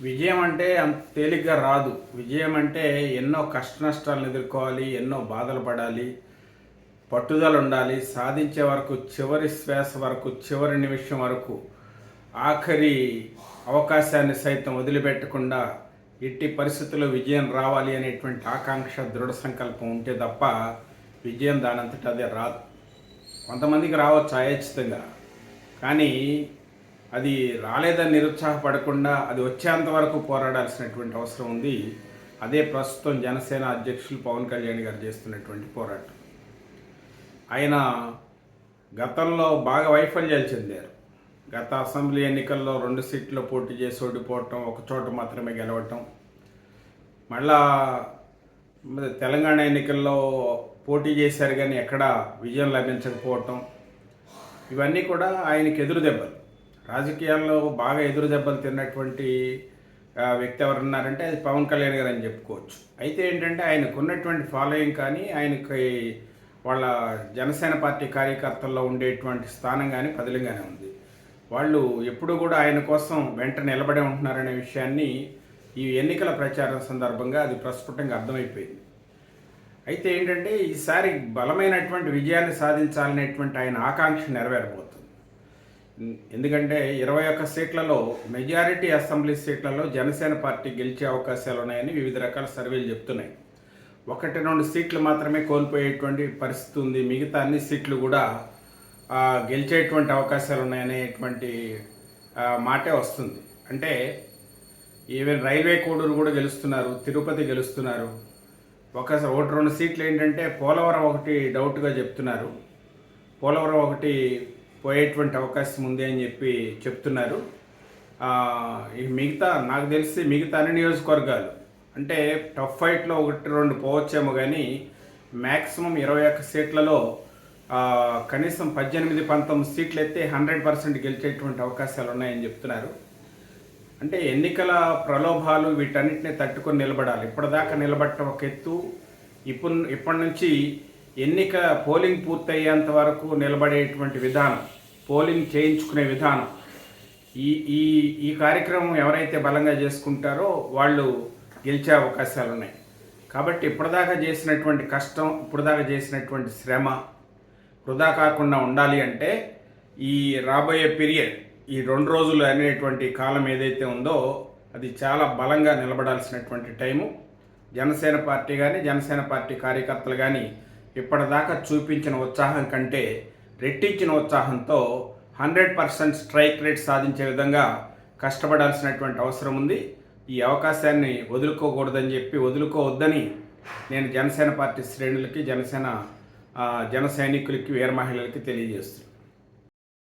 విజయం అంటే అంత తేలిగ్గా రాదు. విజయం అంటే ఎన్నో కష్ట నష్టాలను ఎదుర్కోవాలి ఎన్నో బాధలు పడాలి పట్టుదల ఉండాలి సాధించే వరకు చివరి శ్వాస వరకు చివరి నిమిషం వరకు ఆఖరి అవకాశాన్ని సైతం వదిలిపెట్టకుండా ఎట్టి పరిస్థితుల్లో విజయం రావాలి అనేటువంటి ఆకాంక్ష దృఢ సంకల్పం ఉంటే తప్ప విజయం దానంతట అదే రాదు. కొంతమందికి రావచ్చు అయచితంగా. కానీ అది రాలేదని నిరుత్సాహపడకుండా అది వచ్చేంత వరకు పోరాడాల్సినటువంటి అవసరం ఉంది. అదే ప్రస్తుతం జనసేన అధ్యక్షులు పవన్ కళ్యాణ్ గారు చేస్తున్నటువంటి పోరాటం. ఆయన గతంలో బాగా వైఫల్యాలు చెందారు. గత అసెంబ్లీ ఎన్నికల్లో రెండు సీట్లో పోటీ చేసి ఓడిపోవటం ఒక చోట మాత్రమే గెలవటం. మళ్ళా తెలంగాణ ఎన్నికల్లో పోటీ చేశారు కానీ ఎక్కడా విజయం లభించకపోవటం. ఇవన్నీ కూడా ఆయనకి ఎదురు దెబ్బలు. రాజకీయాల్లో బాగా ఎదురు దెబ్బలు తిన్నటువంటి వ్యక్తి ఎవరున్నారంటే అది పవన్ కళ్యాణ్ గారు అని చెప్పుకోవచ్చు. అయితే ఏంటంటే ఆయనకు ఉన్నటువంటి ఫాలోయింగ్ కానీ ఆయనకి వాళ్ళ జనసేన పార్టీ కార్యకర్తల్లో ఉండేటువంటి స్థానం కానీ పదిలంగానే ఉంది. వాళ్ళు ఎప్పుడు కూడా ఆయన కోసం వెంట నిలబడే ఉంటున్నారనే విషయాన్ని ఈ ఎన్నికల ప్రచారం సందర్భంగా అది ప్రస్ఫుటంగా అర్థమైపోయింది. అయితే ఏంటంటే ఈసారి బలమైనటువంటి విజయాన్ని సాధించాలనేటువంటి ఆయన ఆకాంక్ష నెరవేరబోతుంది. ఎందుకంటే ఇరవై ఒక్క సీట్లలో మెజారిటీ అసెంబ్లీ సీట్లలో జనసేన పార్టీ గెలిచే అవకాశాలు ఉన్నాయని వివిధ రకాల సర్వేలు చెప్తున్నాయి. ఒకటి రెండు సీట్లు మాత్రమే కోల్పోయేటువంటి పరిస్థితి ఉంది. మిగతా అన్ని సీట్లు కూడా గెలిచేటువంటి అవకాశాలు ఉన్నాయనేటువంటి మాటే వస్తుంది. అంటే ఈవెన్ రైల్వే కోడూరు కూడా గెలుస్తున్నారు తిరుపతి గెలుస్తున్నారు. ఒక ఒకటి రెండు సీట్లు ఏంటంటే పోలవరం ఒకటి డౌట్గా చెప్తున్నారు. పోలవరం ఒకటి పోయేటువంటి అవకాశం ఉంది అని చెప్పి చెప్తున్నారు. మిగతా నాకు తెలిసి మిగతా అన్ని నియోజకవర్గాలు అంటే టఫ్ ఫైట్లో ఒకటి రెండు పోవచ్చేమో కానీ మ్యాక్సిమం ఇరవై ఒక్క సీట్లలో కనీసం పద్దెనిమిది పంతొమ్మిది సీట్లు అయితే హండ్రెడ్ పర్సెంట్ గెలిచేటువంటి అవకాశాలు ఉన్నాయని చెప్తున్నారు. అంటే ఎన్నికల ప్రలోభాలు వీటన్నిటిని తట్టుకొని నిలబడాలి. ఇప్పటిదాకా నిలబడటం ఒక ఎత్తు ఇప్పుడు ఇప్పటి నుంచి ఎన్నిక పోలింగ్ పూర్తయ్యేంత వరకు నిలబడేటువంటి విధానం పోలింగ్ చేయించుకునే విధానం ఈ ఈ ఈ కార్యక్రమం ఎవరైతే బలంగా చేసుకుంటారో వాళ్ళు గెలిచే అవకాశాలు ఉన్నాయి. కాబట్టి ఇప్పటిదాకా చేసినటువంటి కష్టం ఇప్పటిదాకా చేసినటువంటి శ్రమ వృధా కాకుండా ఉండాలి అంటే ఈ రాబోయే పీరియడ్ ఈ రెండు రోజులు అనేటువంటి కాలం ఏదైతే ఉందో అది చాలా బలంగా నిలబడాల్సినటువంటి టైము. జనసేన పార్టీ కానీ జనసేన పార్టీ కార్యకర్తలు కానీ ఇప్పటిదాకా చూపించిన ఉత్సాహం కంటే రెట్టించిన ఉత్సాహంతో హండ్రెడ్ పర్సెంట్ స్ట్రైక్ రేట్ సాధించే విధంగా కష్టపడాల్సినటువంటి అవసరం ఉంది. ఈ అవకాశాన్ని వదులుకోకూడదని చెప్పి వదులుకోవద్దని నేను జనసేన పార్టీ శ్రేణులకి జనసేన జన సైనికులకి వీర మహిళలకి తెలియజేస్తున్నాను.